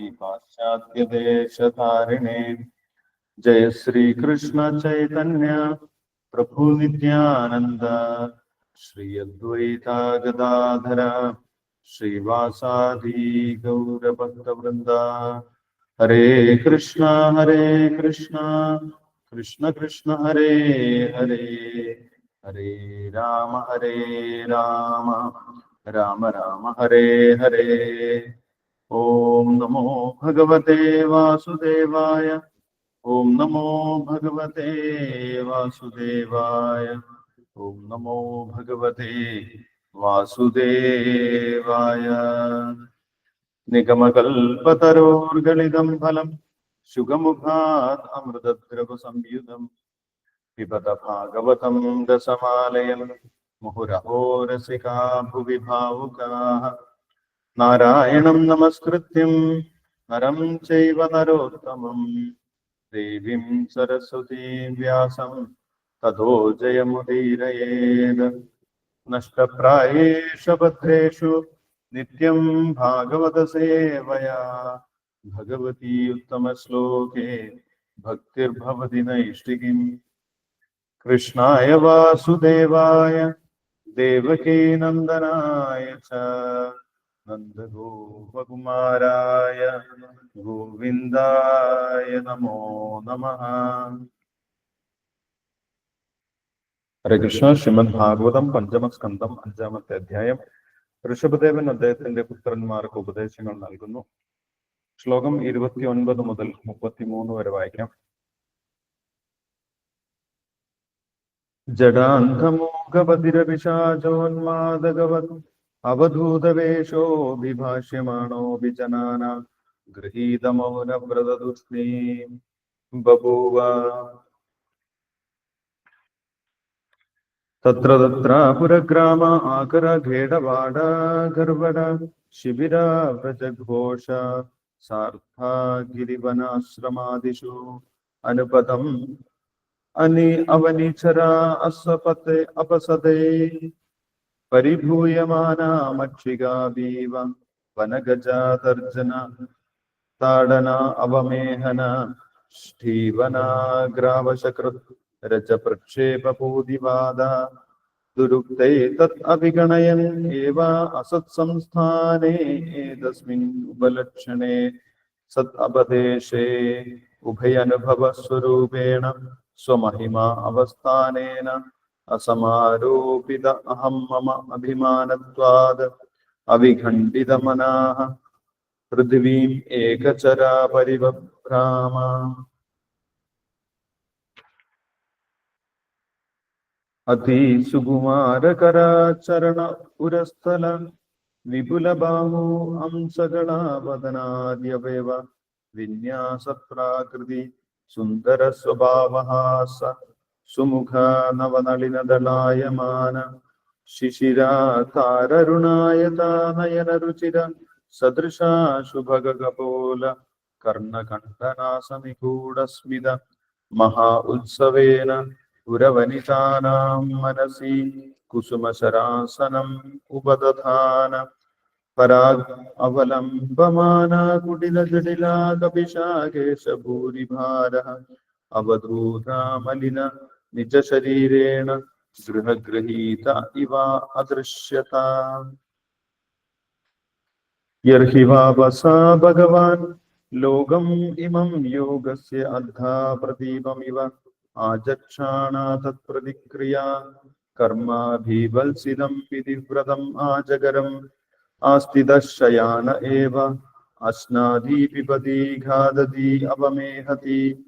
पाश्चात्यदेशधारिणे। जय श्री कृष्ण चैतन्य प्रभु नित्यानंद श्री अद्वैता गदाधर श्रीवासादि गौरभक्तवृंद हरे कृष्ण हरे कृष्ण कृष्ण कृष्ण, हरे हरे। हरे राम हरे राम। राम राम, हरे हरे। ॐ नमो भगवते वासुदेवाय। ॐ नमो भगवते वासुदेवाय। ॐ नमो भगवते वासुदेवाय। निगमकल्पतरोर्गलितं फलं शुगमुखात् अमृतद्रवसंयुतम् पिबत भागवतं रसमालयं मुहुरहो रसिका भुवि भावुकाः नारायणं नमस्कृत्यं नरं चैव नरोत्तमं देवीं सरस्वतीं व्यासं ततो जयमुदीरयेत् नष्टप्रायेषु भद्रेषु नित्यं भागवतसेवया भगवती उत्तमश्लोके भक्तिर्भवति नैष्टिकीम् कृष्णाय वासुदेवाय देवकीनन्दनाय च നന്ദഗോപകുമാരായ ഗോവിന്ദായ നമോ നമ. ഹരേ കൃഷ്ണ ശ്രീമദ് ഭാഗവതം പഞ്ചമസ്കന്ധം അഞ്ചാമത്തെ അധ്യായം. ഋഷഭദേവൻ അദ്ദേഹത്തിന്റെ പുത്രന്മാർക്ക് ഉപദേശങ്ങൾ നൽകുന്നു. ശ്ലോകം ഇരുപത്തി ഒൻപത് മുതൽ മുപ്പത്തിമൂന്ന് വരെ വായിക്കാം. ജഡാന്ധമോകപതിരപിശാചോന്മാദകവത് അവധൂതവേഷോഭിഭാഷ്യമാണോഭി ജനാന ഗൃഹീതമൗനവ്രതദുസ്നീം ബഭൂവ. തത്ര തത്ര പുരഗ്രാമ ആകര ഘേടവാട ഗർവട ശിബിര വ്രജഘോഷ സാർദ്ധ ഗിരിവനാശ്രമാദിഷു അനുപദം അനി അവനിചര അസ്വപത്തെ അപസതേ. പരിഭൂയമാനാമക്ഷികാദീവ വനഗജാതർജന താടന അവമേഹന ഷ്ഠീവനാഗ്രാവശകൃത് രജപ്രക്ഷേപൂതിവാദ ദുരുക്തൈ തത് അവിഗണയൻ ഏവ ഏതസ്മിൻ ഉപലക്ഷണേ സത് അപദേശേ ഉഭയനുഭവസ്വരൂപേണ സ്വമഹിമാവസ്ഥാന അസമാരോപിത അഹം മമ അഭിമാനത്വാത് അവിഖണ്ഡിതമനാഹ പൃഥിവീം ഏകചരാ പരിവഭ്രാമ അതിസുകുമാരകരാചരണ പുരസ്ഥല വിപുലബാഹോ അംശഗണാപതനാദ്യവ വിന്യാസപ്രാകൃതി സുന്ദരസ്വഭാവ സ സുമുഖാനവനളിനദളായമാന ശിശിരാ താരരുണായ താനയന രുചിര സദൃശാ ശുഭഗപോല കർണകണ്ഠനാസനിഗൂഢസ്മിത മഹാ ഉത്സവേന പുരവനിതാനാം മനസി കുസുമശരാസനം ഉപദധാന പരാഗ് അവലംബമാനാകുടിലജടിലാകപിശാകേശഭൂരിഭാര അവധൂതാമലിന निजशरीरेण गृहगृहीत इव अदृश्यता। यर्हि वापसा भगवान् लोकम् इमं योगस्य अद्धा प्रदीपमिव आजक्षाणा तत्प्रतिक्रिया, कर्माभिवल्सितं विधिव्रतम् आजगरम्। आस्तिदशयान एव अश्नादी पिबती घादती अवमेहति।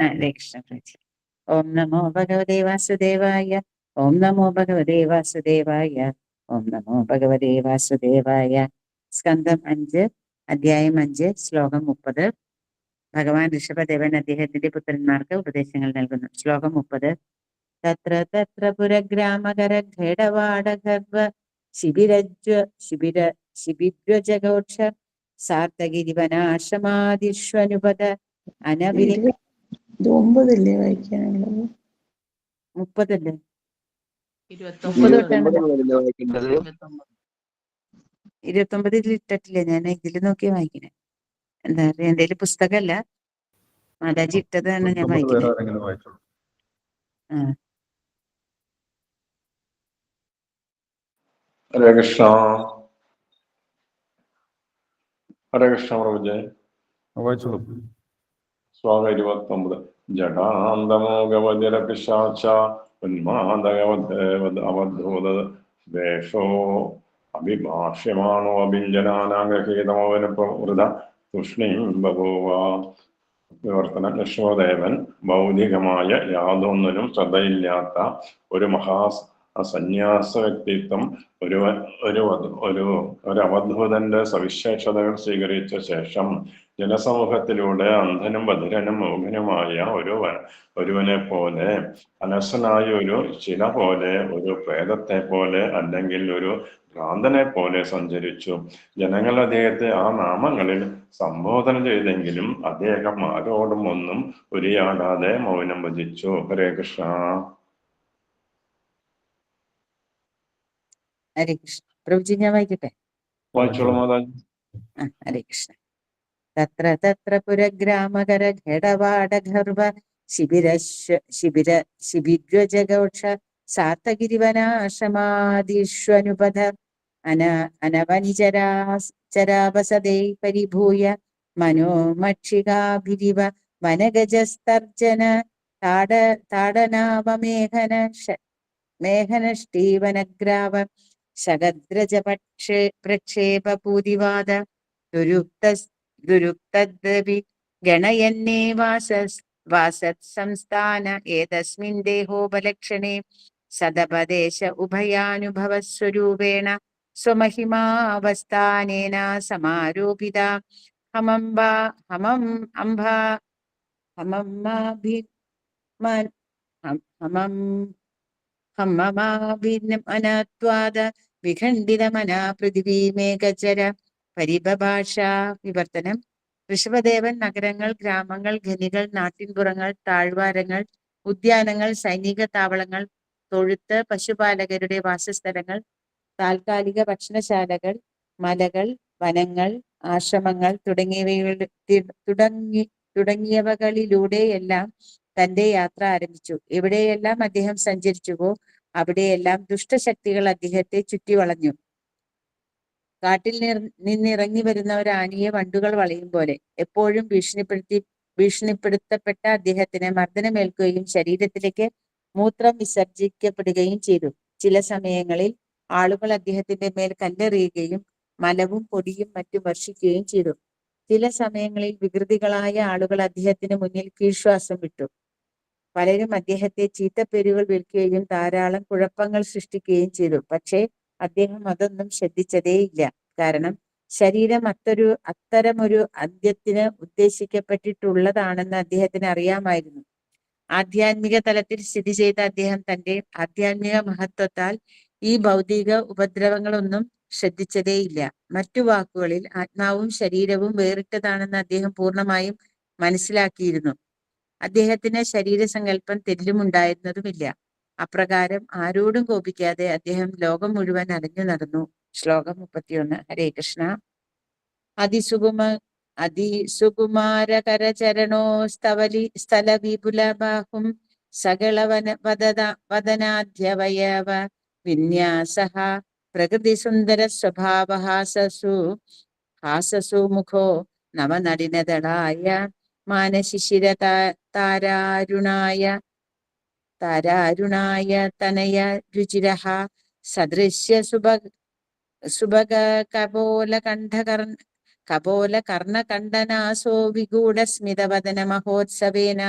പ്രഭുജി ഓം നമോ ഭഗവതേ വാസുദേവായ ഓം നമോ ഭഗവതേ വാസുദേവായ ഓം നമോ ഭഗവതേ വാസുദേവായ. സ്കന്ധം അഞ്ച് അധ്യായം അഞ്ച് ശ്ലോകം മുപ്പത്. ഭഗവാൻ ഋഷഭദേവൻ അദ്ദേഹത്തിന്റെ പുത്രന്മാർക്ക് ഉപദേശങ്ങൾ നൽകുന്നു. ശ്ലോകം മുപ്പത്. തത്ര തത്ര പുരഗ്രാമകര ഘടവാട ഗർഭ ശിബിരജ്വ ശിബിര ശിബിരജഘോഷ സാർത്തഗിരിവനാശ്രമാദിഷ്വനുപത അനവിനി ഇത് ഒമ്പതല്ലേ വായിക്കാനുള്ളത്? മുപ്പതല്ലേ? ഇരുപത്തൊമ്പതിൽ ഇട്ടിട്ടില്ലേ? ഞാൻ ഇതിൽ നോക്കി വായിക്കണേ. എന്താ പറയാ എന്റെ കയ്യിൽ പുസ്തകമല്ല മാതാജി ഇട്ടതാണ് ഞാൻ പത്തൊമ്പത് പേര് വായിക്കുന്നത് ആ. ഹരേ കൃഷ്ണ. ഹരേ കൃഷ്ണ പ്രഭുജയ് വായിച്ചോളൂ. ശ്ലോകം ഇരുപത്തൊമ്പത് ജഡാന്തമോഗവതിര പിശാച ഉന്മാദഗവത് അവധൂത ദേശോ അഭിഭാഷ്യമാണോ അഭിഞ്ജനാനാഗ്രഹീതമോവന പ്രവൃത തൂഷ്ണീം ബഭൂവ. വിവർത്തന ലക്ഷ്മദേവൻ ഭൗതികമായ യാതൊന്നിനും ശ്രദ്ധയില്ലാത്ത ഒരു മഹാ സന്യാസ വ്യക്തിത്വം ഒരു ഒരു ഒരു ഒരു അവധൂതന്റെ സവിശേഷതകൾ സ്വീകരിച്ച ശേഷം ജനസമൂഹത്തിലൂടെ അന്ധനും ബധിരനും മോഹനുമായ ഒരു ഒരുവനെ പോലെ അലസനായ ഒരു ശില പോലെ ഒരു പ്രേതത്തെ പോലെ അല്ലെങ്കിൽ ഒരു ഭ്രാന്തനെ പോലെ സഞ്ചരിച്ചു. ജനങ്ങൾ അദ്ദേഹത്തെ ആ നാമങ്ങളിൽ സംബോധന ചെയ്തെങ്കിലും അദ്ദേഹം ആരോടും ഒന്നും ഉരിയാടാതെ മൗനം ഭജിച്ചു. ഹരേ കൃഷ്ണ. ഹരേ കൃഷ്ണ. പ്രഭുജി ഞാൻ വായിക്കട്ടെ? വായിച്ചോളൂ മാതാജി. ഹരേ കൃഷ്ണ. തത്ര തത്ര പുരഗ്രാമകര ഘടവാട ഗർഭ ശിബിര ശിബിര ശിബിരജഘോഷ സാത്തഗിരിവനാശ്രമാദിഷ്വനുപധ അന അനവനിചരാ वनगजस्तर्जन പരിഭൂയ മനോമക്ഷികാഭിരിവ വനഗജസ്തർജന താട प्रक्षेप ഷ- മേഘനഷ്ടീവനഗ്രാവ ദുരുക്തദ്വി ഗണയന്നേ വാസസ് വാസത് സംസ്ഥാന ഏതസ്മിൻ ദേഹോപലക്ഷണേ സദപദേശ ഉഭയാനുഭവ സ്വരൂപേണ സ്വമഹിമാവസ്ഥാനേന സമാരോപിത. ഹമംബ ഹമം അംബ ഹമമാഭി ഹമം ഹമ്മമാഭിന്നമനത്വാദ വിഖണ്ഡിതമന പൃഥിവീമേകചര പരിഭഭാഷ വിവർത്തനം. ഋഷഭദേവൻ നഗരങ്ങൾ ഗ്രാമങ്ങൾ ഖനികൾ നാട്ടിൻപുറങ്ങൾ താഴ്വാരങ്ങൾ ഉദ്യാനങ്ങൾ സൈനിക താവളങ്ങൾ തൊഴുത്ത് പശുപാലകരുടെ വാസസ്ഥലങ്ങൾ താൽക്കാലിക ഭക്ഷണശാലകൾ മലകൾ വനങ്ങൾ ആശ്രമങ്ങൾ തുടങ്ങിയവയുടെ തുടങ്ങി തുടങ്ങിയവകളിലൂടെയെല്ലാം തന്റെ യാത്ര ആരംഭിച്ചു. എവിടെയെല്ലാം അദ്ദേഹം സഞ്ചരിച്ചുവോ അവിടെയെല്ലാം ദുഷ്ടശക്തികൾ അദ്ദേഹത്തെ ചുറ്റി വളഞ്ഞു കാട്ടിൽ നിന്നിറങ്ങി വരുന്ന ഒരു ആനയെ വണ്ടുകൾ വളയും പോലെ. എപ്പോഴും ഭീഷണിപ്പെടുത്തി ഭീഷണിപ്പെടുത്തപ്പെട്ട അദ്ദേഹത്തിന് മർദ്ദനമേൽക്കുകയും ശരീരത്തിലേക്ക് മൂത്രം വിസർജിക്കപ്പെടുകയും ചെയ്തു. ചില സമയങ്ങളിൽ ആളുകൾ അദ്ദേഹത്തിന്റെ മേൽ കല്ലെറിയുകയും മലവും പൊടിയും മറ്റും വർഷിക്കുകയും ചെയ്തു. ചില സമയങ്ങളിൽ വികൃതികളായ ആളുകൾ അദ്ദേഹത്തിന് മുന്നിൽ കീഴ്ശ്വാസം വിട്ടു. പലരും അദ്ദേഹത്തെ ചീത്തപ്പേരുകൾ വിൽക്കുകയും ധാരാളം കുഴപ്പങ്ങൾ സൃഷ്ടിക്കുകയും ചെയ്തു. പക്ഷേ അദ്ദേഹം അതൊന്നും ശ്രദ്ധിച്ചതേയില്ല. കാരണം ശരീരം അത്തൊരു അത്തരമൊരു അന്ത്യത്തിന് ഉദ്ദേശിക്കപ്പെട്ടിട്ടുള്ളതാണെന്ന് അദ്ദേഹത്തിന് അറിയാമായിരുന്നു. ആധ്യാത്മിക തലത്തിൽ സ്ഥിതി ചെയ്ത അദ്ദേഹം തന്റെ ആധ്യാത്മിക മഹത്വത്താൽ ഈ ഭൗതിക ഉപദ്രവങ്ങളൊന്നും ശ്രദ്ധിച്ചതേയില്ല. മറ്റു വാക്കുകളിൽ ആത്മാവും ശരീരവും വേറിട്ടതാണെന്ന് അദ്ദേഹം പൂർണമായും മനസ്സിലാക്കിയിരുന്നു. അദ്ദേഹത്തിന് ശരീരസങ്കല്പം തെല്ലുമുണ്ടായിരുന്നതുമില്ല. അപ്രകാരം ആരോടും കോപിക്കാതെ അദ്ദേഹം ലോകം മുഴുവൻ അലഞ്ഞു നടന്നു. ശ്ലോകം മുപ്പത്തിയൊന്ന്. ഹരേ കൃഷ്ണ. അതിസുകുമ അതിസുകുമാരകരചരണോ സ്തവലി സ്ഥല വിപുല ബാഹും സകളവന വദത വദനാധ്യവയവ വിന്യാസ പ്രകൃതി സുന്ദര സ്വഭാവഹാസസു ഹാസസു മുഖോ നവനടിനതളായ മാനശിശിര താരാരുണായ താരാരുണായ തനയ രുചിരഹ സദൃശ്യ സുഭ സുഭഗ കപോല കണ്ഠകർ കപോല കർണകണ്ഠനാസോ വിഗൂഢസ്മിതവദന മഹോത്സവേന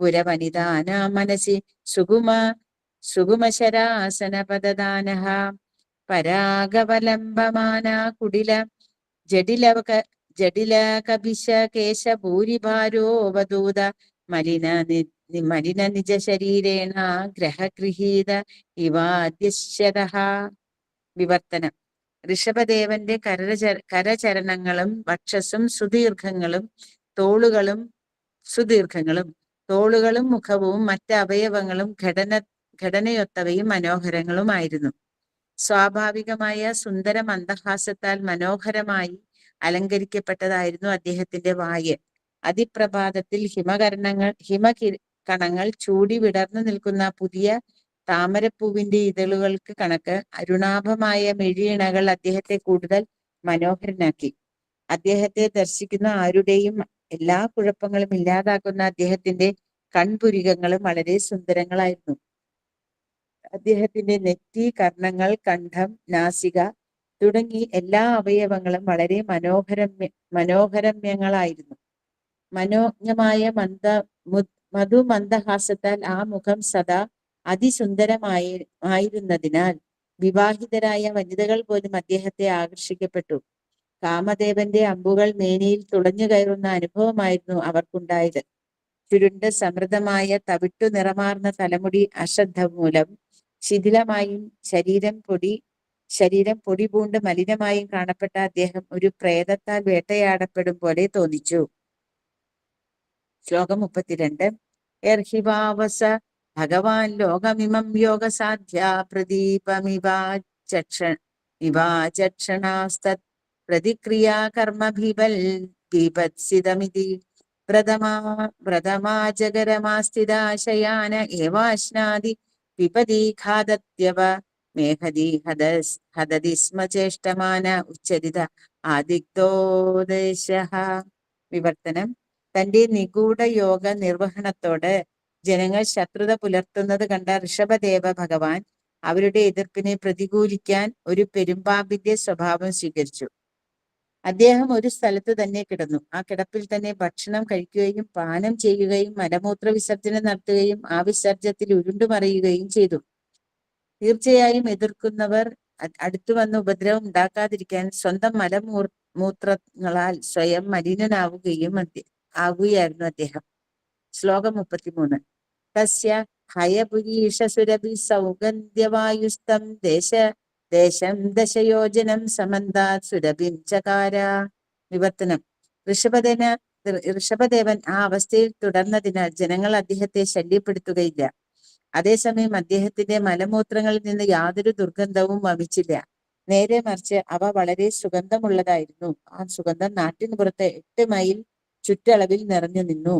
പുരവനിതാന മനസി സുഗുമ സുഗുമശരാസന പദദാനഃ പരാഗവലംബമാന കുടില ജഡിലവക ജഡില കപിശ കേശ ഭൂരിഭാരോവധൂത മലിന മലിന നിജ ശരീരേണ ഗ്രഹഗൃഹീത ഇവാദ്യശത വിവർത്തനം. ഋഷഭദേവന്റെ കരച കരചരണങ്ങളും വക്ഷസും സുദീർഘങ്ങളും തോളുകളും സുദീർഘങ്ങളും തോളുകളും മുഖവും മറ്റ് അവയവങ്ങളും ഘടന ഘടനയൊത്തവയും മനോഹരങ്ങളുമായിരുന്നു. സ്വാഭാവികമായ സുന്ദര മന്ദഹാസത്താൽ മനോഹരമായി അലങ്കരിക്കപ്പെട്ടതായിരുന്നു അദ്ദേഹത്തിന്റെ വായ്. അതിപ്രഭാതത്തിൽ ഹിമകരണങ്ങൾ ഹിമകി കണങ്ങൾ ചൂടി വിടർന്നു നിൽക്കുന്ന പുതിയ താമരപ്പൂവിന്റെ ഇതളുകൾക്ക് കണക്ക് അരുണാഭമായ മെഴിയിണകൾ അദ്ദേഹത്തെ കൂടുതൽ മനോഹരനാക്കി. അദ്ദേഹത്തെ ദർശിക്കുന്ന ആരുടെയും എല്ലാ കുഴപ്പങ്ങളും ഇല്ലാതാക്കുന്ന അദ്ദേഹത്തിന്റെ കൺപുരികങ്ങളും വളരെ സുന്ദരങ്ങളായിരുന്നു. അദ്ദേഹത്തിന്റെ നെറ്റി കർണങ്ങൾ കണ്ഠം നാസിക തുടങ്ങി എല്ലാ അവയവങ്ങളും വളരെ മനോഹരമ്യ മനോഹരമ്യങ്ങളായിരുന്നു. മനോജ്ഞമായ മന്ദ മധു മധുമന്ദഹാസത്താൽ ആ മുഖം സദാ അതിസുന്ദരമായി ആയിരുന്നതിനാൽ വിവാഹിതരായ വനിതകൾ പോലും അദ്ദേഹത്തെ ആകർഷിക്കപ്പെട്ടു. കാമദേവന്റെ അമ്പുകൾ മേനിയിൽ തുളഞ്ഞു കയറുന്ന അനുഭവമായിരുന്നു അവർക്കുണ്ടായത്. ചുരുണ്ട സമൃദ്ധമായ തവിട്ടു നിറമാർന്ന തലമുടി അശ്രദ്ധ മൂലം ശിഥിലമായും ശരീരം പൊടി ശരീരം പൊടി പൂണ്ട് മലിനമായും കാണപ്പെട്ട അദ്ദേഹം ഒരു പ്രേതത്താൽ വേട്ടയാടപ്പെടും പോലെ തോന്നിച്ചു. ശ്ലോകം മുപ്പത്തിരണ്ട്. എർഹിവാവസ ഭഗവാൻ ലോകമിമം യോഗസാധ്യ പ്രദീപമിവാചക്ഷ ഇവാചക്ഷണാസ്തത് പ്രതിക്രിയാ കർമ്മഭിബൽ ബീഭത്സിതമിതി വ്രതമാ വ്രതമാജകരമാസ്ഥിതാശയാന ഏവാശ്നാദി പിപതി ഖാദത്യവ മേഘതി ഹദസ് ഹദതി സ്മ ചേഷ്ടമാന ഉച്ചരിത ആദിക്തോദേശ വിവർത്തനം. തന്റെ നിഗൂഢ യോഗ നിർവഹണത്തോട് ജനങ്ങൾ ശത്രുത പുലർത്തുന്നത് കണ്ട ഋഷഭദേവ ഭഗവാൻ അവരുടെ എതിർപ്പിനെ പ്രതികൂലിക്കാൻ ഒരു പെരുമ്പാമ്പിന്റെ സ്വഭാവം സ്വീകരിച്ചു. അദ്ദേഹം ഒരു സ്ഥലത്ത് തന്നെ കിടന്നു. ആ കിടപ്പിൽ തന്നെ ഭക്ഷണം കഴിക്കുകയും പാനം ചെയ്യുകയും മലമൂത്ര വിസർജനം നടത്തുകയും ആ വിസർജ്യത്തിൽ ഉരുണ്ടുമറിയുകയും ചെയ്തു. തീർച്ചയായും എതിർക്കുന്നവർ അടുത്തു വന്ന് ഉപദ്രവം ഉണ്ടാക്കാതിരിക്കാൻ സ്വന്തം മലമൂർ മൂത്രങ്ങളാൽ സ്വയം മലിനനാവുകയും ആകുകയായിരുന്നു അദ്ദേഹം. ശ്ലോകം മുപ്പത്തിമൂന്ന്. തസ്യ ഹയപുരീഷസുരഭി സൗഗന്ധ്യവായുസ്തം ദേശ ദേശം ദശയോജനം സമന്താ സുരഭിം ചകാര. വിവർത്തനം. ഋഷഭദേന ഋഷഭദേവൻ ആ അവസ്ഥയിൽ തുടർന്നതിനാൽ ജനങ്ങൾ അദ്ദേഹത്തെ ശല്യപ്പെടുത്തുകയില്ല. അതേസമയം അദ്ദേഹത്തിന്റെ മലമൂത്രങ്ങളിൽ നിന്ന് യാതൊരു ദുർഗന്ധവും വമിച്ചില്ല. നേരെ മറിച്ച് അവ വളരെ സുഗന്ധമുള്ളതായിരുന്നു. ആ സുഗന്ധം നാട്ടിന് പുറത്ത് എട്ട് മൈൽ ചുറ്റളവിൽ നിറഞ്ഞു നിന്നു.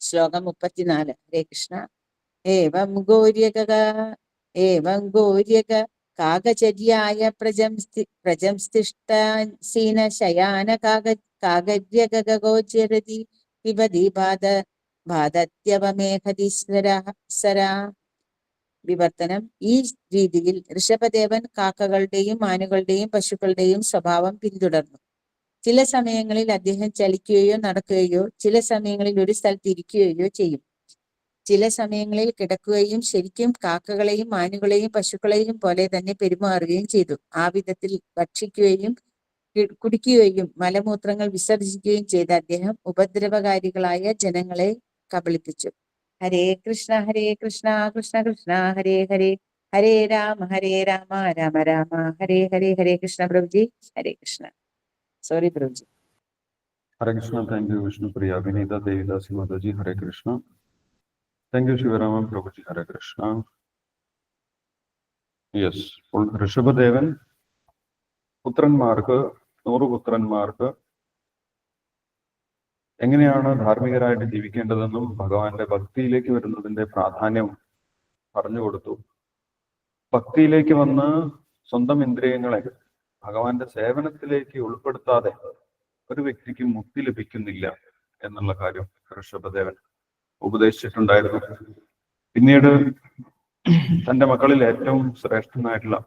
ശ്ലോകം മുപ്പത്തിനാല്. ഹരേ കൃഷ്ണ. ഏവം ഗോര്യക ഏവം ഗോര്യക കാകചര്യായ പ്രജംസ്തി പ്രജംസ്തിഷ്ടീന ശയാന കാക കാകര്യഗോചരതി പിബതി ബാധ ബാധത്യവമേഘതി സരാ. വിവർത്തനം. ഈ രീതിയിൽ ഋഷഭദേവൻ കാക്കകളുടെയും ആനുകളുടെയും പശുക്കളുടെയും സ്വഭാവം പിന്തുടർന്നു. ചില സമയങ്ങളിൽ അദ്ദേഹം ചലിക്കുകയോ നടക്കുകയോ ചില സമയങ്ങളിൽ ഒരു സ്ഥലത്ത് ഇരിക്കുകയോ ചെയ്യും. ചില സമയങ്ങളിൽ കിടക്കുകയും ശരിക്കും കാക്കകളെയും മാനുകളെയും പശുക്കളെയും പോലെ തന്നെ പെരുമാറുകയും ചെയ്തു. ആ വിധത്തിൽ ഭക്ഷിക്കുകയും കുടിക്കുകയും മലമൂത്രങ്ങൾ വിസർജിക്കുകയും ചെയ്ത അദ്ദേഹം ഉപദ്രവകാരികളായ ജനങ്ങളെ കബളിപ്പിച്ചു. Hare Krishna Hare Krishna Krishna Krishna Hare Hare Hare Rama Hare Rama Rama Rama Hare Hare Hare Krishna Prabhuji Hare Krishna. Sorry Prabhuji. Hare Krishna thank you Vishnupriya Abhineetha Devidas Mataji Hare Krishna. Thank you Sivaraman Prabhuji Hare Krishna. Yes Rishabhadevan പുത്രന്മാർക്ക് നൂറ് പുത്രന്മാർക്ക് എങ്ങനെയാണ് ധാർമ്മികരായിട്ട് ജീവിക്കേണ്ടതെന്നും ഭഗവാന്റെ ഭക്തിയിലേക്ക് വരുന്നതിന്റെ പ്രാധാന്യം പറഞ്ഞു കൊടുത്തു. ഭക്തിയിലേക്ക് വന്ന് സ്വന്തം ഇന്ദ്രിയങ്ങളെ ഭഗവാന്റെ സേവനത്തിലേക്ക് ഉൾപ്പെടുത്താതെ ഒരു വ്യക്തിക്ക് മുക്തി ലഭിക്കുന്നില്ല എന്നുള്ള കാര്യം ഋഷഭദേവൻ ഉപദേശിച്ചിട്ടുണ്ടായിരുന്നു. പിന്നീട് തന്റെ മക്കളിൽ ഏറ്റവും ശ്രേഷ്ഠനായിട്ടുള്ള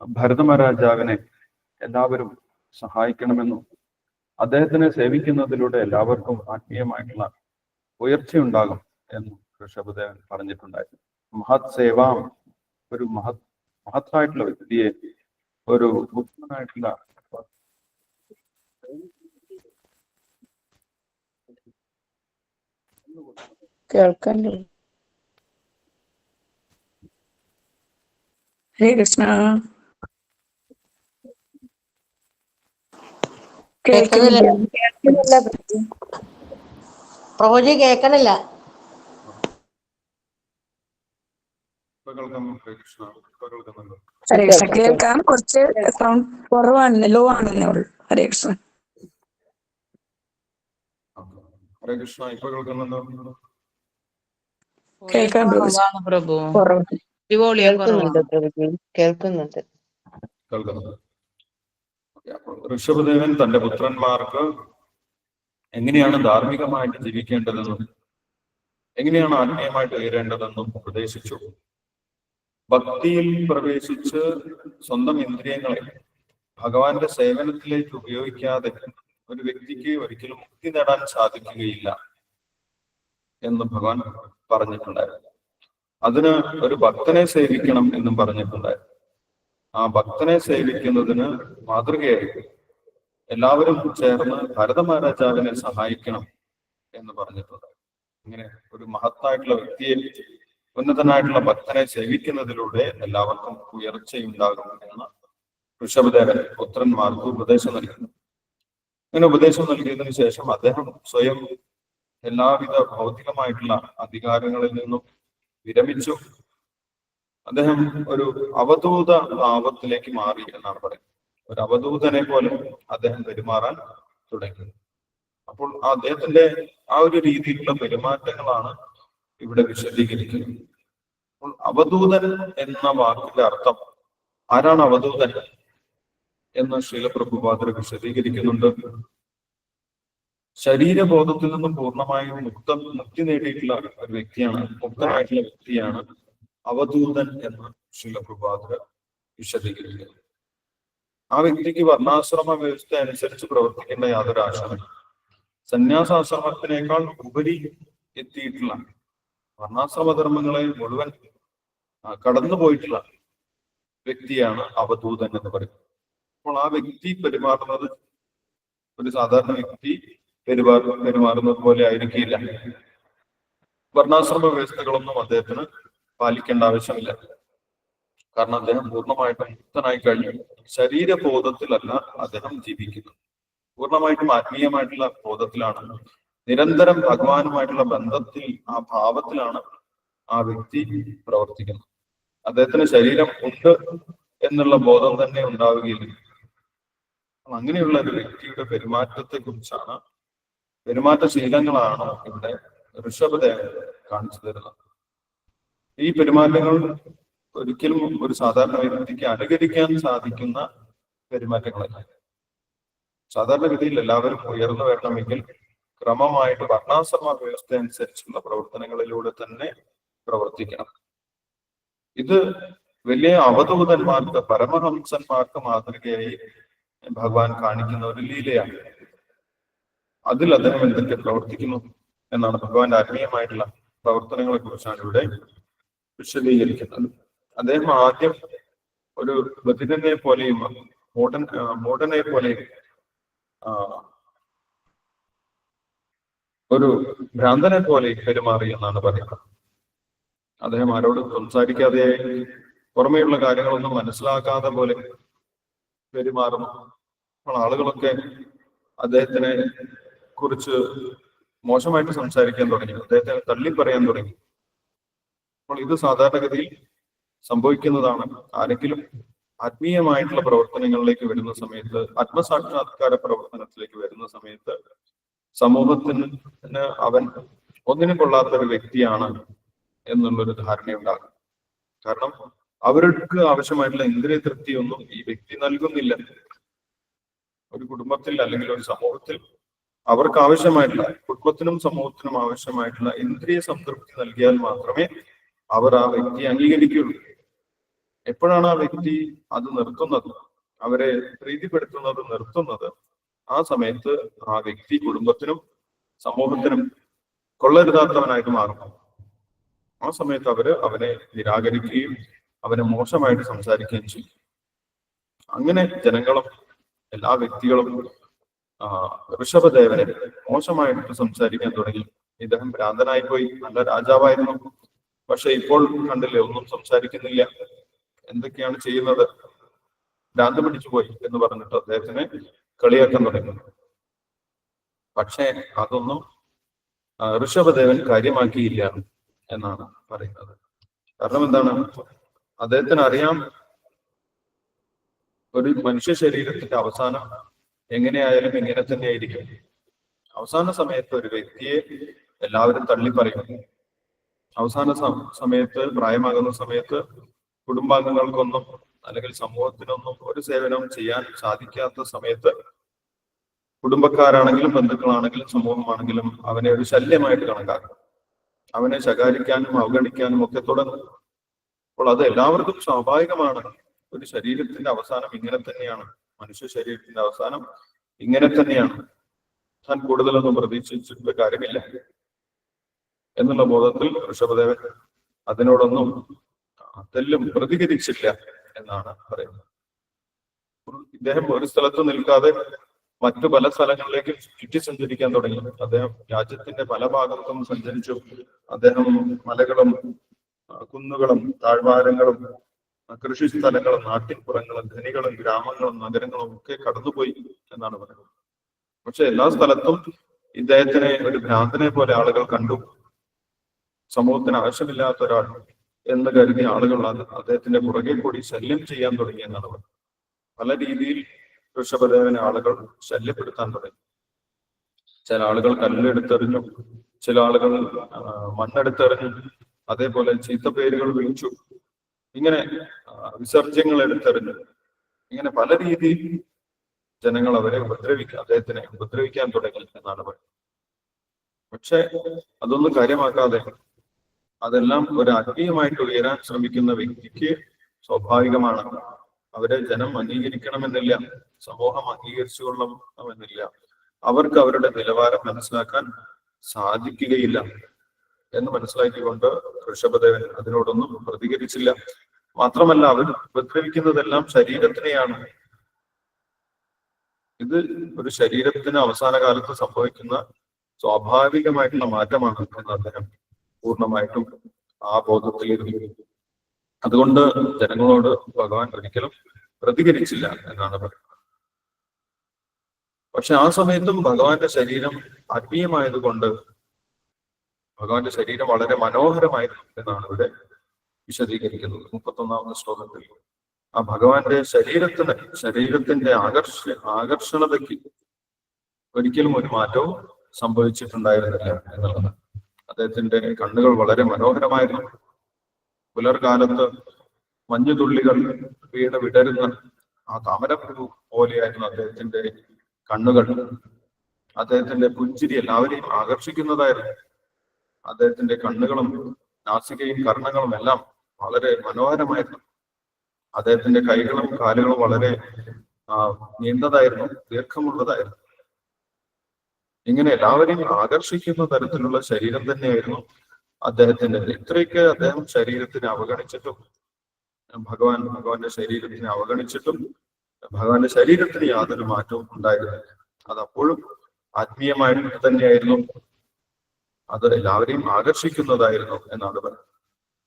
ഭരതമഹാരാജാവിനെ എല്ലാവരും സഹായിക്കണമെന്നും അദ്ദേഹത്തിനെ സേവിക്കുന്നതിലൂടെ എല്ലാവർക്കും ആത്മീയമായിട്ടുള്ള ഉയർച്ചയുണ്ടാകും എന്നും ഋഷഭദേവൻ പറഞ്ഞിട്ടുണ്ടായിരുന്നു. മഹത് സേവാം ഒരു മഹത് മഹത്തായിട്ടുള്ള വ്യക്തിയെ ഒരു ബുദ്ധനായിട്ടുള്ള കേൾക്കണ്ടോ. ഹരേ കൃഷ്ണ. കേൾക്കുന്നില്ല. പ്രഭുജി കേൾക്കണില്ല ഇപ്പൊ കേൾക്കാം ഹരേ കൃഷ്ണ കേൾക്കുന്നുണ്ടോ ഹരേ കൃഷ്ണ കേൾക്കാം. കുറച്ച് സൗണ്ട് കുറവാണ് ലോ ആണെന്നേ ഉള്ളൂ. ഹരേ കൃഷ്ണ ഓക്കേ. ഹരേ കൃഷ്ണ ഇപ്പൊ കേൾക്കുന്നുണ്ടോ? കേൾക്കാം പ്രഭു. കേൾക്കുന്നുണ്ട് അപ്പോൾ ഋഷഭദേവൻ തന്റെ പുത്രന്മാർക്ക് എങ്ങനെയാണ് ധാർമ്മികമായിട്ട് ജീവിക്കേണ്ടതെന്നും എങ്ങനെയാണ് ആത്മീയമായിട്ട് ഉയരേണ്ടതെന്നും ഉപദേശിച്ചു. ഭക്തിയിൽ പ്രവേശിച്ച് സ്വന്തം ഇന്ദ്രിയങ്ങളെ ഭഗവാന്റെ സേവനത്തിലേക്ക് ഉപയോഗിക്കാതെ ഒരു വ്യക്തിക്ക് ഒരിക്കലും മുക്തി നേടാൻ സാധിക്കുകയില്ല എന്ന് ഭഗവാൻ പറഞ്ഞിട്ടുണ്ടായിരുന്നു. അതിന് ഒരു ഭക്തനെ സേവിക്കണം എന്നും പറഞ്ഞിട്ടുണ്ടായിരുന്നു. ആ ഭക്തനെ സേവിക്കുന്നതിന് മാതൃകയായിരുന്നു എല്ലാവരും ചേർന്ന് ഭരത മഹാരാജാവിനെ സഹായിക്കണം എന്ന് പറഞ്ഞിട്ടുണ്ട് ഇങ്ങനെ ഒരു മഹത്തായിട്ടുള്ള വ്യക്തിയെ ഉന്നതനായിട്ടുള്ള ഭക്തനെ സേവിക്കുന്നതിലൂടെ എല്ലാവർക്കും ഉയർച്ചയുണ്ടാകും എന്ന് ഋഷഭദേവൻ പുത്രന്മാർക്ക് ഉപദേശം നൽകുന്നു. അങ്ങനെ ഉപദേശം നൽകിയതിനു ശേഷം അദ്ദേഹം സ്വയം എല്ലാവിധ ഭൗതികമായിട്ടുള്ള അധികാരങ്ങളിൽ നിന്നും വിരമിച്ചു. അദ്ദേഹം ഒരു അവധൂത ഭാവത്തിലേക്ക് മാറി എന്നാണ് പറയുന്നത്. ഒരു അവധൂതനെ പോലെ അദ്ദേഹം പെരുമാറാൻ തുടങ്ങി. അപ്പോൾ അദ്ദേഹത്തിന്റെ ആ ഒരു രീതിയിലുള്ള പെരുമാറ്റങ്ങളാണ് ഇവിടെ വിശദീകരിക്കുന്നു. അവധൂതൻ എന്ന വാക്കിന്റെ അർത്ഥം ആരാണ് അവധൂതൻ എന്ന് ശീലപ്രഭുപാദർ വിശദീകരിക്കുന്നുണ്ട്. ശരീരബോധത്തിൽ നിന്നും പൂർണമായും മുക്തം മുക്തി നേടിയിട്ടുള്ള ഒരു വ്യക്തിയാണ് മുക്തനായിട്ടുള്ള വ്യക്തിയാണ് അവധൂതൻ എന്ന് ശീലപ്രഭാതർ വിശദീകരിക്കുന്നത് ആ വ്യക്തിക്ക് വർണാശ്രമ വ്യവസ്ഥ അനുസരിച്ച് പ്രവർത്തിക്കേണ്ട യാതൊരു ആശ്രമം സന്യാസാശ്രമത്തിനേക്കാൾ ഉപരി എത്തിയിട്ടുള്ള വർണാശ്രമ ധർമ്മങ്ങളെ മുഴുവൻ കടന്നു പോയിട്ടുള്ള വ്യക്തിയാണ് അവധൂതൻ എന്ന് പറയുന്നത്. അപ്പോൾ ആ വ്യക്തി പെരുമാറുന്നത് ഒരു സാധാരണ വ്യക്തി പെരുമാ പെരുമാറുന്നത് പോലെ ആയിരിക്കില്ല. വർണാശ്രമ വ്യവസ്ഥകളൊന്നും അദ്ദേഹത്തിന് പാലിക്കേണ്ട ആവശ്യമില്ല. കാരണം അദ്ദേഹം പൂർണമായിട്ടും മുക്തനായി കഴിഞ്ഞു. ശരീരബോധത്തിലല്ല അദ്ദേഹം ജീവിക്കുന്നത്. പൂർണമായിട്ടും ആത്മീയമായിട്ടുള്ള ബോധത്തിലാണ് നിരന്തരം ഭഗവാനുമായിട്ടുള്ള ബന്ധത്തിൽ ആ ഭാവത്തിലാണ് ആ വ്യക്തി പ്രവർത്തിക്കുന്നത്. അദ്ദേഹത്തിന് ശരീരം ഉണ്ട് എന്നുള്ള ബോധം തന്നെ ഉണ്ടാവുകയില്ല. അങ്ങനെയുള്ള ഒരു വ്യക്തിയുടെ പെരുമാറ്റത്തെ കുറിച്ചാണ് പെരുമാറ്റ ശീലങ്ങളാണ് ഇവിടെ ഋഷഭദേവൻ കാണിച്ചു തരുന്നത്. ഈ പെരുമാറ്റങ്ങൾ ഒരിക്കലും ഒരു സാധാരണ വ്യക്തിക്ക് അനുകരിക്കാൻ സാധിക്കുന്ന പെരുമാറ്റങ്ങളല്ല. സാധാരണഗതിയിൽ എല്ലാവരും ഉയർന്നു വരണമെങ്കിൽ ക്രമമായിട്ട് വർണാശ്രമ വ്യവസ്ഥ അനുസരിച്ചുള്ള പ്രവർത്തനങ്ങളിലൂടെ തന്നെ പ്രവർത്തിക്കണം. ഇത് വലിയ അവധൂതന്മാർക്ക് പരമഹംസന്മാർക്ക് മാതൃകയായി ഭഗവാൻ കാണിക്കുന്ന ഒരു ലീലയാണ്. അതിൽ അദ്ദേഹം എന്തൊക്കെ പ്രവർത്തിക്കുന്നു എന്നാണ് ഭഗവാന്റെ ആത്മീയമായിട്ടുള്ള പ്രവർത്തനങ്ങളെ കുറിച്ചാണ് ഇവിടെ വിശദീകരിക്കുന്നത്. അദ്ദേഹം ആദ്യം ഒരു ബധിരനെ പോലെയും മോഡൻ മോഡനെ പോലെയും ഒരു ഭ്രാന്തനെ പോലെ പെരുമാറി എന്നാണ് പറയുന്നത്. അദ്ദേഹം ആരോട് സംസാരിക്കാതെ പുറമേയുള്ള കാര്യങ്ങളൊന്നും മനസ്സിലാക്കാതെ പോലെ പെരുമാറുന്നു. അപ്പോൾ ആളുകളൊക്കെ അദ്ദേഹത്തിനെ കുറിച്ച് മോശമായിട്ട് സംസാരിക്കാൻ തുടങ്ങി. അദ്ദേഹത്തെ തള്ളി പറയാൻ തുടങ്ങി. അപ്പോൾ ഇത് സാധാരണഗതിയിൽ സംഭവിക്കുന്നതാണ്. ആരെങ്കിലും ആത്മീയമായിട്ടുള്ള പ്രവർത്തനങ്ങളിലേക്ക് വരുന്ന സമയത്ത് ആത്മസാക്ഷാത്കാര പ്രവർത്തനത്തിലേക്ക് വരുന്ന സമയത്ത് സമൂഹത്തിന് അവൻ ഒന്നിനും കൊള്ളാത്ത ഒരു വ്യക്തിയാണ് എന്നുള്ളൊരു ധാരണയുണ്ടാകും. കാരണം അവർക്ക് ആവശ്യമായിട്ടുള്ള ഇന്ദ്രിയ തൃപ്തിയൊന്നും ഈ വ്യക്തി നൽകുന്നില്ല. ഒരു കുടുംബത്തിൽ അല്ലെങ്കിൽ ഒരു സമൂഹത്തിൽ അവർക്ക് ആവശ്യമായിട്ടുള്ള കുടുംബത്തിനും സമൂഹത്തിനും ആവശ്യമായിട്ടുള്ള ഇന്ദ്രിയ സംതൃപ്തി നൽകിയാൽ മാത്രമേ അവർ ആ വ്യക്തിയെ അംഗീകരിക്കുകയുള്ളൂ. എപ്പോഴാണ് ആ വ്യക്തി അത് നിർത്തുന്നത്? അവരെ പ്രീതിപ്പെടുത്തുന്നത് നിർത്തുന്നത്? ആ സമയത്ത് ആ വ്യക്തി കുടുംബത്തിനും സമൂഹത്തിനും കൊള്ളരുതാത്തവനായിട്ട് മാറും. ആ സമയത്ത് അവർ അവനെ നിരാകരിക്കുകയും അവനെ മോശമായിട്ട് സംസാരിക്കുകയും ചെയ്യും. അങ്ങനെ ജനങ്ങളും എല്ലാ വ്യക്തികളും ഋഷഭദേവനെ മോശമായിട്ട് സംസാരിക്കാൻ തുടങ്ങി. ഇദ്ദേഹം ഭ്രാന്തനായി പോയി നല്ല രാജാവായിരുന്നു. പക്ഷെ ഇപ്പോൾ കണ്ടില്ലേ ഒന്നും സംസാരിക്കുന്നില്ല. എന്തൊക്കെയാണ് ചെയ്യുന്നത്? ഭ്രാന്ത് പിടിച്ചു പോയി എന്ന് പറഞ്ഞിട്ട് അദ്ദേഹത്തിനെ കളിയാക്കാൻ തുടങ്ങി. പക്ഷേ അതൊന്നും ഋഷഭദേവൻ കാര്യമാക്കിയില്ല എന്നാണ് പറയുന്നത്. കാരണം എന്താണ്? അദ്ദേഹത്തിന് അറിയാം ഒരു മനുഷ്യ ശരീരത്തിന്റെ അവസാനം എങ്ങനെയായാലും ഇങ്ങനെ തന്നെ ആയിരിക്കും അവസാന സമയത്ത് ഒരു വ്യക്തിയെ എല്ലാവരും തള്ളി പറയും. അവസാന സമയത്ത് പ്രായമാകുന്ന സമയത്ത് കുടുംബാംഗങ്ങൾക്കൊന്നും അല്ലെങ്കിൽ സമൂഹത്തിനൊന്നും ഒരു സേവനവും ചെയ്യാൻ സാധിക്കാത്ത സമയത്ത് കുടുംബക്കാരാണെങ്കിലും ബന്ധുക്കളാണെങ്കിലും സമൂഹമാണെങ്കിലും അവനെ ഒരു ശല്യമായിട്ട് കണക്കാക്കും. അവനെ ശകാരിക്കാനും അവഗണിക്കാനും ഒക്കെ തുടങ്ങും. അപ്പോൾ അത് എല്ലാവർക്കും സ്വാഭാവികമാണ്. ഒരു ശരീരത്തിന്റെ അവസാനം ഇങ്ങനെ തന്നെയാണ്. മനുഷ്യ ശരീരത്തിന്റെ അവസാനം ഇങ്ങനെ തന്നെയാണ്. താൻ കൂടുതലൊന്നും പ്രതീക്ഷിച്ചിട്ട് കാര്യമില്ല. എന്നുള്ള ബോധത്തിൽ ഋഷഭദേവൻ അതിനോടൊന്നും തെല്ലും പ്രതികരിച്ചില്ല. എന്നാണ് പറയുന്നത്. ഇദ്ദേഹം ഒരു സ്ഥലത്ത് നിൽക്കാതെ മറ്റു പല സ്ഥലങ്ങളിലേക്കും ചുറ്റി സഞ്ചരിക്കാൻ തുടങ്ങി. അദ്ദേഹം രാജ്യത്തിന്റെ പല ഭാഗത്തും സഞ്ചരിച്ചു. അദ്ദേഹം മലകളും കുന്നുകളും താഴ്വാരങ്ങളും കൃഷി സ്ഥലങ്ങളും നാട്ടിൻപുറങ്ങളും ധനികളും ഗ്രാമങ്ങളും നഗരങ്ങളും ഒക്കെ കടന്നുപോയി എന്നാണ് പറയുന്നത്. പക്ഷെ എല്ലാ സ്ഥലത്തും ഇദ്ദേഹത്തിനെ ഒരു ഭ്രാന്തനെ പോലെ ആളുകൾ കണ്ടു. സമൂഹത്തിന് ആവശ്യമില്ലാത്ത ഒരാൾ എന്ന് കരുതിയ ആളുകൾ അദ്ദേഹത്തിന്റെ പുറകെ കൂടി ശല്യം ചെയ്യാൻ തുടങ്ങി എന്നാണ് പല രീതിയിൽ ഋഷഭദേവനെ ആളുകൾ ശല്യപ്പെടുത്താൻ തുടങ്ങി. ചില ആളുകൾ കല്ലെടുത്തെറിഞ്ഞു ചില ആളുകൾ മണ്ണെടുത്തെറിഞ്ഞു അതേപോലെ ചീത്ത പേരുകൾ വിളിച്ചു. ഇങ്ങനെ വിസർജ്യങ്ങൾ എടുത്തെറിഞ്ഞു. ഇങ്ങനെ പല രീതിയിൽ ജനങ്ങൾ അവരെ ഉപദ്രവിക്കുക അദ്ദേഹത്തിനെ ഉപദ്രവിക്കാൻ തുടങ്ങി എന്നാണ് പറയുന്നത്. പക്ഷെ അതൊന്നും കാര്യമാക്കാതെ അതെല്ലാം ഒരു ആത്മീയമായിട്ട് ഉയരാൻ ശ്രമിക്കുന്ന വ്യക്തിക്ക് സ്വാഭാവികമാണ്. അവരെ ജനം അംഗീകരിക്കണമെന്നില്ല സമൂഹം അംഗീകരിച്ചു കൊള്ളണമെന്നില്ല അവർക്ക് അവരുടെ നിലവാരം മനസ്സിലാക്കാൻ സാധിക്കുകയില്ല എന്ന് മനസ്സിലാക്കിക്കൊണ്ട് ഋഷഭദേവൻ അതിനോടൊന്നും പ്രതികരിച്ചില്ല. മാത്രമല്ല അവർ ഉപദ്രവിക്കുന്നതെല്ലാം ശരീരത്തിനെയാണ്. ഇത് ഒരു ശരീരത്തിന് അവസാന കാലത്ത് സംഭവിക്കുന്ന സ്വാഭാവികമായിട്ടുള്ള മാറ്റമാണ് അദ്ദേഹം പൂർണമായിട്ടും ആ ബോധത്തിൽ ഇരുന്നു അതുകൊണ്ട് ജനങ്ങളോട് ഭഗവാൻ ഒരിക്കലും പ്രതികരിച്ചില്ല എന്നാണ് പറയുന്നത്. പക്ഷെ ആ സമയത്തും ഭഗവാന്റെ ശരീരം ആത്മീയമായതുകൊണ്ട് ഭഗവാന്റെ ശരീരം വളരെ മനോഹരമായിരുന്നു എന്നാണ് ഇവിടെ വിശദീകരിക്കുന്നത്. മുപ്പത്തൊന്നാമത്തെ ശ്ലോകത്തിൽ ആ ഭഗവാന്റെ ശരീരത്തിന് ശരീരത്തിന്റെ ആകർഷ ആകർഷണതയ്ക്ക് ഒരിക്കലും ഒരു മാറ്റവും സംഭവിച്ചിട്ടുണ്ടായിരുന്നില്ല എന്നുള്ളതാണ് അദ്ദേഹത്തിന്റെ കണ്ണുകൾ വളരെ മനോഹരമായിരുന്നു പുലർകാലത്ത് മഞ്ഞുതുള്ളികൾ വീട് വിടരുന്ന ആ താമരപ്പൂ പോലെയായിരുന്നു അദ്ദേഹത്തിന്റെ കണ്ണുകൾ. അദ്ദേഹത്തിന്റെ പുഞ്ചിരി എല്ലാവരെയും ആകർഷിക്കുന്നതായിരുന്നു. അദ്ദേഹത്തിന്റെ കണ്ണുകളും നാസികയും കർണങ്ങളും എല്ലാം വളരെ മനോഹരമായിരുന്നു. അദ്ദേഹത്തിന്റെ കൈകളും കാലുകളും വളരെ നീണ്ടതായിരുന്നു ദീർഘമുള്ളതായിരുന്നു. ഇങ്ങനെ എല്ലാവരെയും ആകർഷിക്കുന്ന തരത്തിലുള്ള ശരീരം തന്നെയായിരുന്നു അദ്ദേഹത്തിന്റെ. ഇത്രയൊക്കെ അദ്ദേഹം ശരീരത്തിനെ അവഗണിച്ചിട്ടും ഭഗവാൻ ഭഗവാന്റെ ശരീരത്തിനെ അവഗണിച്ചിട്ടും ഭഗവാന്റെ ശരീരത്തിന് യാതൊരു മാറ്റവും ഉണ്ടായിരുന്നില്ല. അത് അപ്പോഴും ആത്മീയമായിട്ട് തന്നെയായിരുന്നു. അത് എല്ലാവരെയും ആകർഷിക്കുന്നതായിരുന്നു എന്നാണ് പറയുന്നത്.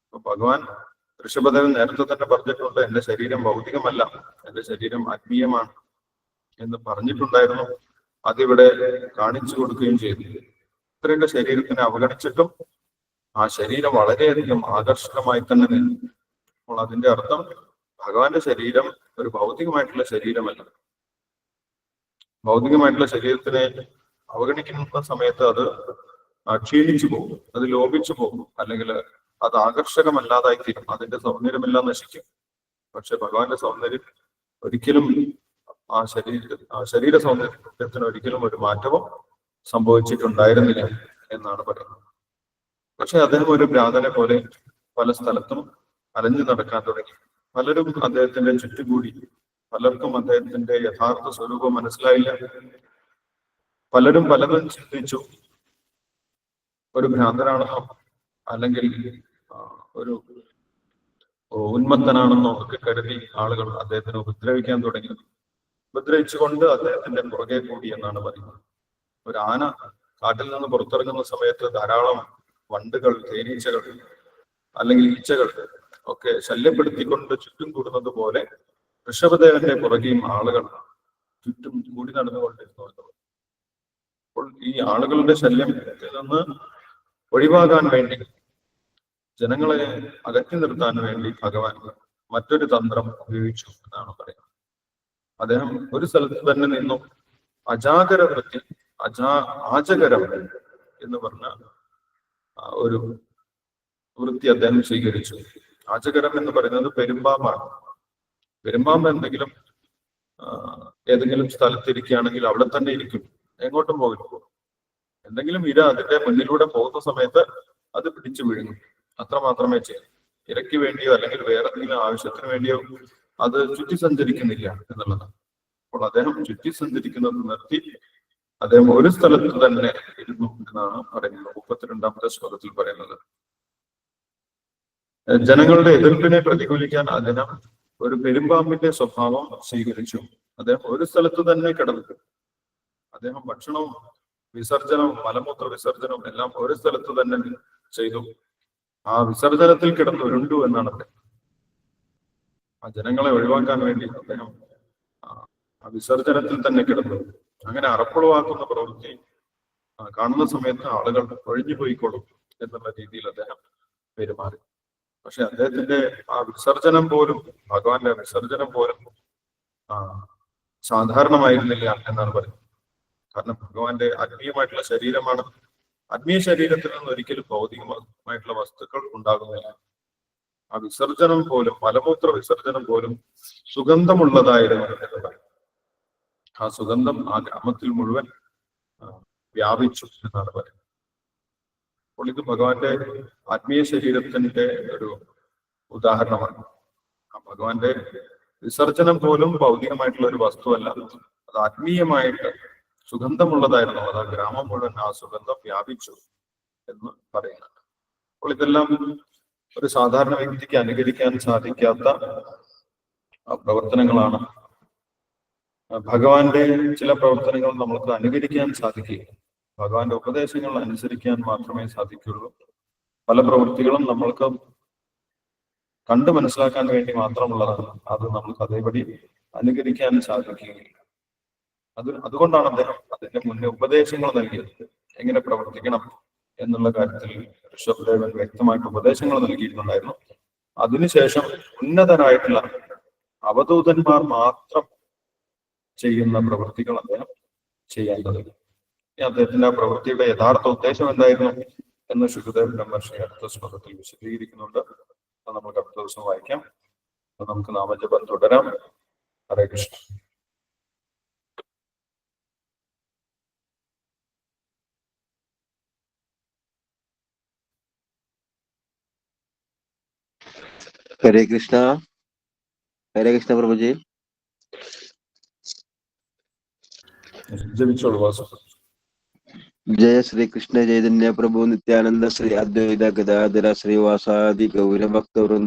അപ്പൊ ഭഗവാൻ ഋഷഭദേവൻ നേരത്തെ തന്നെ പറഞ്ഞിട്ടുണ്ട് എന്റെ ശരീരം ഭൗതികമല്ല എന്റെ ശരീരം ആത്മീയമാണ് എന്ന് പറഞ്ഞിട്ടുണ്ടായിരുന്നു. അതിവിടെ കാണിച്ചു കൊടുക്കുകയും ചെയ്തു. ഇത്രയുടെ ശരീരത്തിനെ അവഗണിച്ചിട്ടും ആ ശരീരം വളരെയധികം ആകർഷകമായി തന്നെ നിന്നു. അപ്പോൾ അതിന്റെ അർത്ഥം ഭഗവാന്റെ ശരീരം ഒരു ഭൗതികമായിട്ടുള്ള ശരീരമല്ല. ഭൗതികമായിട്ടുള്ള ശരീരത്തിനെ അവഗണിക്കുന്ന സമയത്ത് അത് ക്ഷീണിച്ചു പോകും അത് ലോപിച്ചു പോകും അല്ലെങ്കിൽ അത് ആകർഷകമല്ലാതായി തീരും അതിന്റെ സൗന്ദര്യമെല്ലാം നശിക്കും. പക്ഷെ ഭഗവാന്റെ സൗന്ദര്യം ഒരിക്കലും ആ ശരീര ശരീര സൗന്ദര്യത്തിന് ഒരിക്കലും ഒരു മാറ്റവും സംഭവിച്ചിട്ടുണ്ടായിരുന്നില്ല എന്നാണ് പറയുന്നത്. പക്ഷെ അദ്ദേഹം ഒരു ഭ്രാതനെ പോലെ പല സ്ഥലത്തും അലഞ്ഞു നടക്കാൻ തുടങ്ങി. പലരും അദ്ദേഹത്തിന്റെ ചുറ്റുകൂടി പലർക്കും അദ്ദേഹത്തിന്റെ യഥാർത്ഥ സ്വരൂപം മനസ്സിലായില്ല. പലരും പലതും ചിന്തിച്ചു ഒരു ഭ്രാന്തനാണെന്നോ അല്ലെങ്കിൽ ഒരു ഉന്മത്തനാണെന്നോ ഒക്കെ കരുതി ആളുകൾ അദ്ദേഹത്തിനെ ഉപദ്രവിക്കാൻ തുടങ്ങി. ഉപദ്രവിച്ചുകൊണ്ട് അദ്ദേഹത്തിന്റെ പുറകെ കൂടി എന്നാണ് പറയുന്നത് ഒരു ആന കാട്ടിൽ നിന്ന് പുറത്തിറങ്ങുന്ന സമയത്ത് ധാരാളം വണ്ടുകൾ തേനീച്ചകൾ അല്ലെങ്കിൽ ഈച്ചകൾ ഒക്കെ ശല്യപ്പെടുത്തിക്കൊണ്ട് ചുറ്റും കൂടുന്നത് പോലെ ഋഷഭദേവന്റെ പുറകെയും ആളുകൾ ചുറ്റും കൂടി നടന്നുകൊണ്ടിരുന്നു. അപ്പോൾ ഈ ആളുകളുടെ ശല്യത്തിൽ നിന്ന് ഒഴിവാകാൻ വേണ്ടി ജനങ്ങളെ അകറ്റി നിർത്താൻ വേണ്ടി ഭഗവാൻ മറ്റൊരു തന്ത്രം ഉപയോഗിച്ചു എന്നാണ് പറയുന്നത് അദ്ദേഹം ഒരു സ്ഥലത്ത് തന്നെ നിന്നു. അജാഗര വൃത്തി അജാ ആചകരം എന്ന് പറഞ്ഞ ഒരു വൃത്തി അദ്ദേഹം സ്വീകരിച്ചു. ആചകരം എന്ന് പറയുന്നത് പെരുമ്പാമ്പാണ്. പെരുമ്പാമ്പ് എന്തെങ്കിലും ഏതെങ്കിലും ഏതെങ്കിലും സ്ഥലത്തിരിക്കുകയാണെങ്കിൽ അവിടെ തന്നെ ഇരിക്കും. എങ്ങോട്ടും പോകില്ല. എന്തെങ്കിലും ഇര അതിന്റെ മുന്നിലൂടെ പോകുന്ന സമയത്ത് അത് പിടിച്ചു വിഴുങ്ങും. അത്ര മാത്രമേ ചെയ്യൂ ഇരയ്ക്ക് വേണ്ടിയോ അല്ലെങ്കിൽ വേറെ എന്തെങ്കിലും ആവശ്യത്തിന് വേണ്ടിയോ അത് ചുറ്റി സഞ്ചരിക്കുന്നില്ല എന്നുള്ളതാണ്. അപ്പോൾ അദ്ദേഹം ചുറ്റി സഞ്ചരിക്കുന്നത് നിർത്തി അദ്ദേഹം ഒരു സ്ഥലത്ത് തന്നെ ഇരുന്നു എന്നാണ് പറയുന്നത്. മുപ്പത്തിരണ്ടാമത്തെ ശ്ലോകത്തിൽ പറയുന്നത്. ജനങ്ങളുടെ എതിർപ്പിനെ പ്രതികൂലിക്കാൻ അദ്ദേഹം ഒരു പെരുമ്പാമ്പിന്റെ സ്വഭാവം സ്വീകരിച്ചു. അദ്ദേഹം ഒരു സ്ഥലത്ത് തന്നെ കിടന്നു. അദ്ദേഹം ഭക്ഷണവും വിസർജനവും മലമൂത്ര വിസർജനവും എല്ലാം ഒരു സ്ഥലത്ത് തന്നെ ചെയ്തു. ആ വിസർജനത്തിൽ കിടന്നു ഉരുണ്ടു എന്നാണ് പറയുന്നത് ആ ജനങ്ങളെ ഒഴിവാക്കാൻ വേണ്ടി അദ്ദേഹം വിസർജനത്തിൽ തന്നെ കിടന്നു. അങ്ങനെ അറപ്പുളവാക്കുന്ന പ്രവൃത്തി കാണുന്ന സമയത്ത് ആളുകൾ ഒഴിഞ്ഞു പോയിക്കൊള്ളും എന്നുള്ള രീതിയിൽ അദ്ദേഹം പെരുമാറി. പക്ഷെ അദ്ദേഹത്തിന്റെ ആ വിസർജനം പോലും ഭഗവാന്റെ വിസർജനം പോലും സാധാരണമായിരുന്നില്ല എന്നാണ് പറയുന്നത്. കാരണം ഭഗവാന്റെ ആത്മീയമായിട്ടുള്ള ശരീരമാണ്. ആത്മീയ ശരീരത്തിൽ നിന്ന് ഒരിക്കലും ഭൗതികമായിട്ടുള്ള വസ്തുക്കൾ ഉണ്ടാകുന്നില്ല. ആ വിസർജനം പോലും മലമൂത്ര വിസർജനം പോലും സുഗന്ധമുള്ളതായിരുന്നു എന്ന് പറയും. ആ സുഗന്ധം ആ ഗ്രാമത്തിൽ മുഴുവൻ വ്യാപിച്ചു എന്നാണ് പറയുന്നത്. അപ്പോൾ ഇത് ഭഗവാന്റെ ആത്മീയ ശരീരത്തിന്റെ ഒരു ഉദാഹരണമാണ്. ആ ഭഗവാന്റെ വിസർജനം പോലും ഭൗതികമായിട്ടുള്ള ഒരു വസ്തുവല്ല. അത് ആത്മീയമായിട്ട് സുഗന്ധമുള്ളതായിരുന്നു. അത് ആ ഗ്രാമം മുഴുവൻ ആ സുഗന്ധം വ്യാപിച്ചു എന്ന് പറയുന്നുണ്ട് അപ്പോൾ ഇതെല്ലാം ഒരു സാധാരണ വ്യക്തിക്ക് അനുകരിക്കാൻ സാധിക്കാത്ത പ്രവർത്തനങ്ങളാണ്. ഭഗവാന്റെ ചില പ്രവർത്തനങ്ങൾ നമ്മൾക്ക് അനുകരിക്കാൻ സാധിക്കുക ഭഗവാന്റെ ഉപദേശങ്ങൾ അനുസരിക്കാൻ മാത്രമേ സാധിക്കുള്ളൂ. പല പ്രവൃത്തികളും നമ്മൾക്ക് കണ്ടു മനസ്സിലാക്കാൻ വേണ്ടി മാത്രമുള്ളതാണ്. അത് നമുക്ക് അതേപടി അനുകരിക്കാൻ സാധിക്കുകയില്ല. അത് അതുകൊണ്ടാണ് അദ്ദേഹം അതിന്റെ മുന്നേ ഉപദേശങ്ങൾ നൽകിയത്. എങ്ങനെ പ്രവർത്തിക്കണം? എന്നുള്ള കാര്യത്തിൽ ഋഷഭദേവൻ വ്യക്തമായിട്ട് ഉപദേശങ്ങൾ നൽകിയിട്ടുണ്ടായിരുന്നു. അതിനുശേഷം ഉന്നതരായിട്ടുള്ള അവധൂതന്മാർ മാത്രം ചെയ്യുന്ന പ്രവൃത്തികൾ അദ്ദേഹം ചെയ്യേണ്ടത്. അദ്ദേഹത്തിന്റെ ആ പ്രവൃത്തിയുടെ യഥാർത്ഥ ഉദ്ദേശം എന്തായിരുന്നു എന്ന് ശുദ്ധദേവ് ബ്രഹ്മർഷി അടുത്ത ശ്ലോകത്തിൽ വിശദീകരിക്കുന്നുണ്ട്. നമുക്ക് അടുത്ത ദിവസം വായിക്കാം. നമുക്ക് നാമജപം തുടരാം. ഹരേ കൃഷ്ണ. हरे कृष्णा। हरे कृष्णा प्रभु जी। जय श्री कृष्ण चैतन्य प्रभु, नित्यानंद, श्री अद्वैत गदाधर श्रीवासादि गौर भक्त वृंद